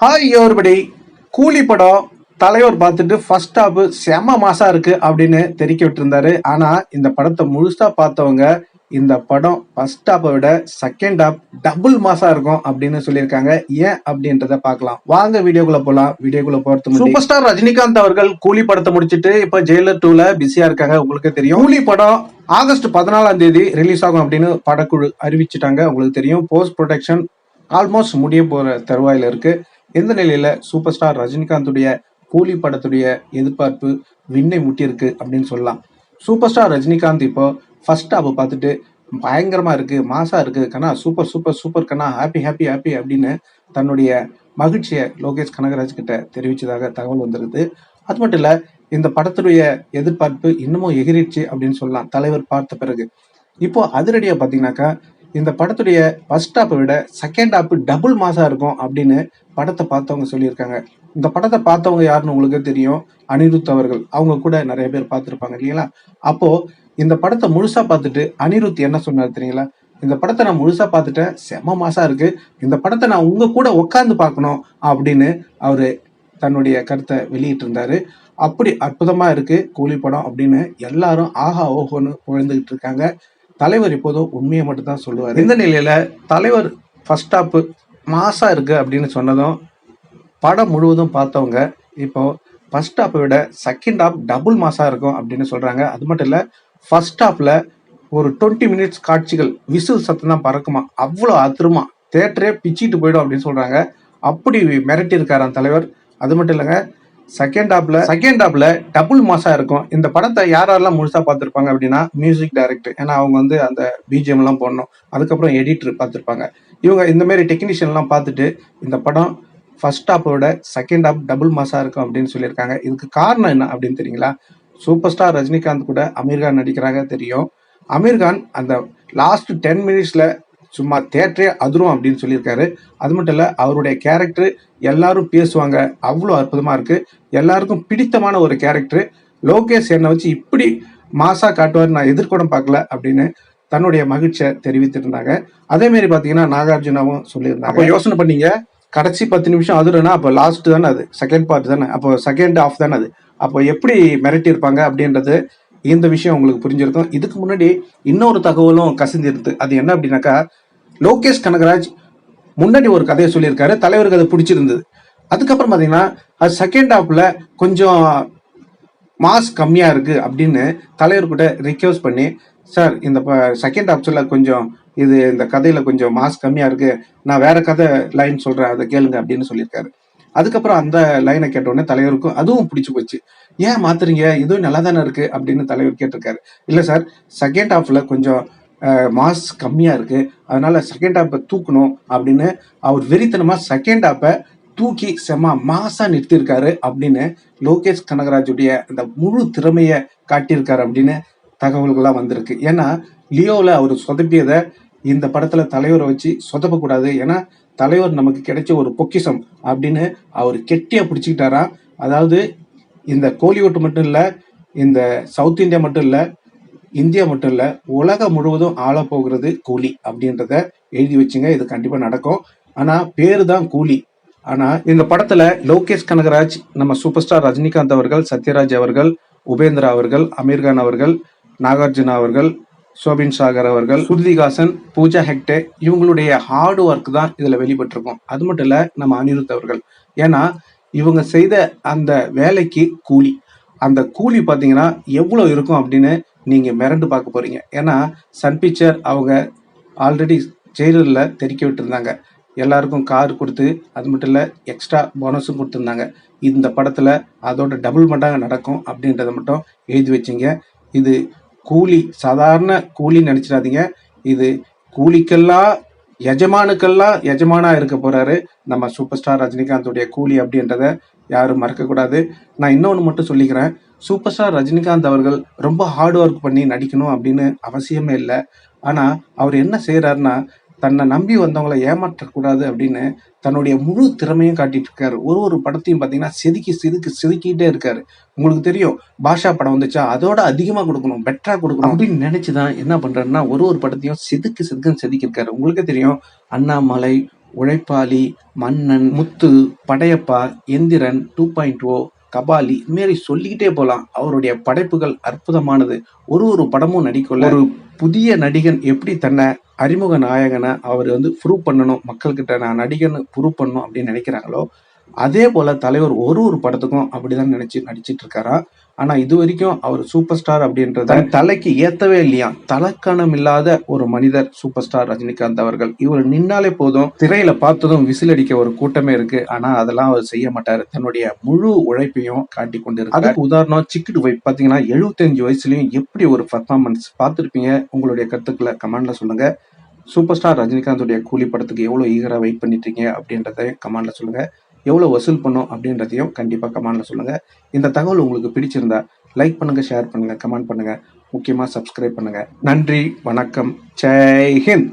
Hi everybody கூலி படம் தலைவர் பார்த்துட்டு ஃபர்ஸ்ட் ஹாப் செம மாசா இருக்கு அப்படின்னு தெரிவிக்க விட்டுருந்தாரு. ஆனா இந்த படத்தை முழுசா பார்த்தவங்க இந்த படம் ஃபர்ஸ்ட் ஹாப்பை விட செகண்ட் ஹாப் டபுள் மாசா இருக்கும் அப்படின்னு சொல்லியிருக்காங்க. ஏன் அப்படின்றத பார்க்கலாம். வாங்க வீடியோக்குள்ள போலாம். வீடியோக்குள்ள போறது சூப்பர் ஸ்டார் ரஜினிகாந்த் அவர்கள் கூலி படத்தை முடிச்சிட்டு இப்ப ஜெயிலர் டூல பிஸியா இருக்காங்க. உங்களுக்கு தெரியும். கூலி படம் ஆகஸ்ட் பதினாலாம் தேதி ரிலீஸ் ஆகும் அப்படின்னு படக்குழு அறிவிச்சிட்டாங்க. உங்களுக்கு தெரியும். போஸ்ட் ப்ரொடக்ஷன் ஆல்மோஸ்ட் முடிய போற தருவாயில இருக்கு. இந்த நிலையில சூப்பர் ஸ்டார் ரஜினிகாந்துடைய கூலி படத்துடைய எதிர்பார்ப்பு விண்ணை முட்டியிருக்கு அப்படின்னு சொல்லலாம். சூப்பர் ஸ்டார் ரஜினிகாந்த் இப்போ ஃபர்ஸ்ட் ஹாப் பார்த்துட்டு பயங்கரமா இருக்கு மாசா இருக்கு கண்ணா சூப்பர் சூப்பர் சூப்பர் கண்ணா ஹாப்பி ஹாப்பி ஹாப்பி அப்படின்னு தன்னுடைய மகிழ்ச்சியை லோகேஷ் கனகராஜ் கிட்ட தெரிவிச்சதாக தகவல் வந்திருக்கு அது மட்டும் இல்ல இந்த படத்துடைய எதிர்பார்ப்பு இன்னமும் எகிரிச்சு அப்படின்னு சொல்லலாம் தலைவர் பார்த்த பிறகு. இப்போ அதிரடியா பாத்தீங்கன்னாக்கா இந்த படத்துடைய ஃபர்ஸ்ட் ஹாப்பை விட செகண்ட் ஹாப் டபுள் மாசா இருக்கும் அப்படின்னு படத்தை பார்த்தவங்க சொல்லியிருக்காங்க. இந்த படத்தை பார்த்தவங்க யாருன்னு உங்களுக்கு தெரியும். அனிருத் அவர்கள். அவங்க கூட நிறைய பேர் பார்த்துருப்பாங்க இல்லைங்களா? அப்போ இந்த படத்தை முழுசா பார்த்துட்டு அனிருத் என்ன சொன்னார் தெரியுங்களா? இந்த படத்தை நான் முழுசா பார்த்துட்டேன் செம மாசா இருக்கு. இந்த படத்தை நான் உங்க கூட உட்காந்து பார்க்கணும் அப்படின்னு அவரு தன்னுடைய கருத்தை வெளியிட்டு இருந்தாரு அப்படி அற்புதமா இருக்கு கூலி படம் அப்படின்னு எல்லாரும் ஆஹா ஓஹோன்னு புகழ்ந்துகிட்டு இருக்காங்க. தலைவர் இப்போதும் உண்மையை மட்டும் தான் சொல்லுவார். இந்த நிலையில தலைவர் ஃபர்ஸ்ட் ஸ்டாப்பு மாசா இருக்கு அப்படின்னு சொன்னதும் படம் முழுவதும் பார்த்தவங்க இப்போ ஃபர்ஸ்ட் ஹாப்பை விட செகண்ட் ஹாப் டபுள் மாசா இருக்கும் அப்படின்னு சொல்றாங்க. அது மட்டும் இல்ல ஃபர்ஸ்ட் ஹாப்ல ஒரு டுவெண்ட்டி மினிட்ஸ் காட்சிகள் விசில் சத்தம் தான் பறக்குமா? அவ்வளோ அத்திரமா தேட்டரே பிச்சிட்டு போயிடும் அப்படின்னு சொல்றாங்க. அப்படி மிரட்டி அந்த தலைவர். அது மட்டும் இல்லைங்க செகண்ட் ஹாப்ல செகண்ட் ஹாப்ல டபுள் மாசா இருக்கும். இந்த படத்தை யாரெல்லாம் முழுசா பார்த்திருப்பாங்க அப்படின்னா மியூசிக் டைரக்டர் ஏன்னா அவங்க வந்து அந்த பிஜிஎம் எல்லாம் போடணும். அதுக்கப்புறம் எடிட்டர் பார்த்திருப்பாங்க. இவங்க இந்த மாதிரி டெக்னீஷியன் எல்லாம் பார்த்துட்டு இந்த படம் ஃபர்ஸ்ட் ஹாப்போட செகண்ட் ஹாப் டபுள் மாசா இருக்கும் அப்படின்னு சொல்லியிருக்காங்க. இதுக்கு காரணம் என்ன அப்படின்னு தெரியுங்களா? சூப்பர் ஸ்டார் ரஜினிகாந்த் கூட அமீர்கான் நடிக்கிறாங்க தெரியும். அமீர்கான் அந்த லாஸ்ட் டென் மினிட்ஸ்ல சும்மா தேட்டரே அதிரும் அப்படின்னு சொல்லியிருக்காரு. அது மட்டும் இல்ல அவருடைய கேரக்டர் எல்லாரும் பேசுவாங்க. அவ்வளோ அற்புதமா இருக்கு. எல்லாருக்கும் பிடித்தமான ஒரு கேரக்டர் லோகேஷ் என்னை வச்சு இப்படி மாசா காட்டுவார் நான் எதிர்கூட பார்க்கல அப்படின்னு தன்னுடைய மகிழ்ச்சியை தெரிவித்திருந்தாங்க அதே மாதிரி பாத்தீங்கன்னா நாகார்ஜுனாவும் சொல்லியிருந்தாங்க. அப்போ யோசனை பண்ணீங்க? கடைசி பத்து நிமிஷம் அதுனா அப்போ லாஸ்ட் தானே அது? செகண்ட் பார்ட் தானே? அப்போ செகண்ட் ஆஃப் தானே அது? அப்போ எப்படி மிரட்டி இருப்பாங்க அப்படின்றது இந்த விஷயம் உங்களுக்கு புரிஞ்சிருக்கும். இதுக்கு முன்னாடி இன்னொரு தகவலும் கசிந்திருக்கு அது என்ன அப்படின்னாக்கா லோகேஷ் கனகராஜ் முன்னாடி ஒரு கதையை சொல்லியிருக்காரு தலைவருக்கு அது பிடிச்சிருந்தது. அதுக்கப்புறம் பார்த்தீங்கன்னா அது செகண்ட் ஹாஃபில் கொஞ்சம் மாஸ் கம்மியாக இருக்குது அப்படின்னு தலைவர்கிட்ட ரிக்வஸ்ட் பண்ணி சார் இந்த செகண்ட் ஆப்ஷனில் கொஞ்சம் இது இந்த கதையில் கொஞ்சம் மாஸ் கம்மியாக இருக்குது நான் வேற கதை லைன் சொல்கிறேன் அதை கேளுங்க அப்படின்னு சொல்லியிருக்காரு. அதுக்கப்புறம் அந்த லைனை கேட்டோடனே தலைவருக்கும் அதுவும் பிடிச்சி போச்சு. ஏன் மாத்துறீங்க? இதுவும் நல்லா தானே இருக்குது அப்படின்னு தலைவர் கேட்டிருக்காரு. இல்லை சார் செகண்ட் ஹாஃபில் கொஞ்சம் மாஸ் கம்மியாக இருக்குது அதனால் செகண்ட் ஹாப்பை தூக்கணும் அப்படின்னு அவர் வெறித்தனமாக செகண்ட் ஹாப்பை தூக்கி செம மாசாக நிறுத்தியிருக்காரு அப்படின்னு லோகேஷ் கனகராஜுடைய அந்த முழு திறமையை காட்டியிருக்காரு அப்படின்னு தகவல்கள்லாம் வந்திருக்கு. ஏன்னா லியோவில் அவர் சொதப்பியதை இந்த படத்தில் தலைவரை வச்சு சொதப்பக்கூடாது. ஏன்னா தலைவர் நமக்கு கிடைச்ச ஒரு பொக்கிஷம் அப்படின்னு அவர் கெட்டியாக பிடிச்சிக்கிட்டாரா? அதாவது இந்த கோலிவுட் மட்டும் இல்லை இந்த சவுத் இந்தியா மட்டும் இல்லை இந்தியா மட்டும் இல்ல உலகம் முழுவதும் ஆள போகிறது கூலி அப்படின்றத எழுதி வச்சுங்க. இது கண்டிப்பா நடக்கும். ஆனா பேரு தான் கூலி. ஆனா இந்த படத்துல லோகேஷ் கனகராஜ் நம்ம சூப்பர் ஸ்டார் ரஜினிகாந்த் அவர்கள் சத்யராஜ் அவர்கள் உபேந்திரா அவர்கள் அமீர்கான் அவர்கள் நாகார்ஜுனா அவர்கள் சோபின் சாகர் அவர்கள் சுருதிகாசன் பூஜா ஹெக்டே இவங்களுடைய ஹார்ட் ஒர்க் தான் இதுல வெளிப்பட்டிருக்கும். அது மட்டும் இல்ல நம்ம அனிருத் அவர்கள். ஏன்னா இவங்க செய்த அந்த வேலைக்கு கூலி. அந்த கூலி பார்த்தீங்கன்னா எவ்வளோ இருக்கும் அப்படின்னு நீங்கள் மிரண்டு பார்க்க போகிறீங்க ஏன்னா சன் பிக்சர் அவங்க ஆல்ரெடி ஜெயிலரில் தெறிக்க விட்டுருந்தாங்க. எல்லாருக்கும் கார் கொடுத்து அது மட்டும் இல்லை எக்ஸ்ட்ரா போனஸும் கொடுத்துருந்தாங்க. இந்த படத்தில் அதோட டபுள் மடங்கு நடக்கும் அப்படின்றத மட்டும் எழுதி வச்சிங்க. இது கூலி சாதாரண கூலி நினச்சிடாதீங்க. இது கூலிக்கெல்லாம் எஜமானுக்கெல்லாம் எஜமானா இருக்க போறாரு. நம்ம சூப்பர் ஸ்டார் ரஜினிகாந்தோடைய கூலி அப்படின்றத யாரும் மறக்க கூடாது நான் இன்னொன்று மட்டும் சொல்லிக்கிறேன். சூப்பர் ஸ்டார் ரஜினிகாந்த் அவர்கள் ரொம்ப ஹார்ட் ஒர்க் பண்ணி நடிக்கணும் அப்படின்னு அவசியமே இல்லை. ஆனால் அவர் என்ன செய்கிறாருன்னா தன்னை நம்பி வந்தவங்களை ஏமாற்றக்கூடாது அப்படின்னு தன்னுடைய முழு திறமையும் காட்டிட்டு இருக்காரு. ஒரு ஒரு படத்தையும் பார்த்தீங்கன்னா செதுக்கி செதுக்கி செதுக்கிட்டே இருக்காரு. உங்களுக்கு தெரியும் பாஷா படம் வந்துச்சா அதோட அதிகமா கொடுக்கணும் பெட்டரா கொடுக்கணும். அப்படின்னு நினைச்சுதான் என்ன பண்றாருன்னா ஒரு ஒரு படத்தையும் செதுக்கு செதுக்குன்னு செதுக்கியிருக்காரு. உங்களுக்கே தெரியும் Annamalai Uzhaippali Mannan Muthu Padayappa Enthiran two point O Kabali இதுமாரி சொல்லிக்கிட்டே போகலாம் அவருடைய படைப்புகள் அற்புதமானது. ஒரு ஒரு படமும் நடிக்கல. ஒரு புதிய நடிகன் எப்படி தன்னை அறிமுக நாயகனை அவர் வந்து ப்ரூவ் பண்ணணும் மக்கள்கிட்ட நான் நடிகன்னு ப்ரூவ் பண்ணணும் அப்படின்னு நினைக்கிறாங்களோ அதே போல தலைவர் ஒரு ஒரு படத்துக்கும் அப்படிதான் நினைச்சு நடிச்சிட்டு இருக்காரா ஆனா இது வரைக்கும் அவர் சூப்பர் ஸ்டார் அப்படின்றத தலைக்கு ஏத்தவே இல்லையா தலக்கணம் இல்லாத ஒரு மனிதர் சூப்பர் ஸ்டார் ரஜினிகாந்த் அவர்கள். இவர் நின்னாலே போதும். திரையில பார்த்ததும் விசில் அடிக்க ஒரு கூட்டமே இருக்கு. ஆனா அதெல்லாம் அவர் செய்ய மாட்டாரு. தன்னுடைய முழு உழைப்பையும் காட்டி கொண்டு அதுக்கு உதாரணம் சிக்கிடு வை பாத்தீங்கன்னா 75 வயசுலயும் எப்படி ஒரு பர்ஃபார்மன்ஸ் பார்த்திருப்பீங்க? உங்களுடைய கருத்துக்களை கமெண்ட்ல சொல்லுங்க. சூப்பர் ஸ்டார் ரஜினிகாந்துடைய கூலி படத்துக்கு எவ்வளவு ஈகரா வெயிட் பண்ணிட்டு இருக்கீங்க அப்படின்றத கமெண்ட்ல சொல்லுங்க. எவ்வளோ வசூல் பண்ணும் அப்படின்றதையும் கண்டிப்பாக கமெண்டில் சொல்லுங்கள் இந்த தகவல் உங்களுக்கு பிடிச்சிருந்தா லைக் பண்ணுங்கள் ஷேர் பண்ணுங்கள் கமெண்ட் பண்ணுங்கள் முக்கியமாக சப்ஸ்கிரைப் பண்ணுங்கள் நன்றி வணக்கம். ஜெய் ஹிந்த்!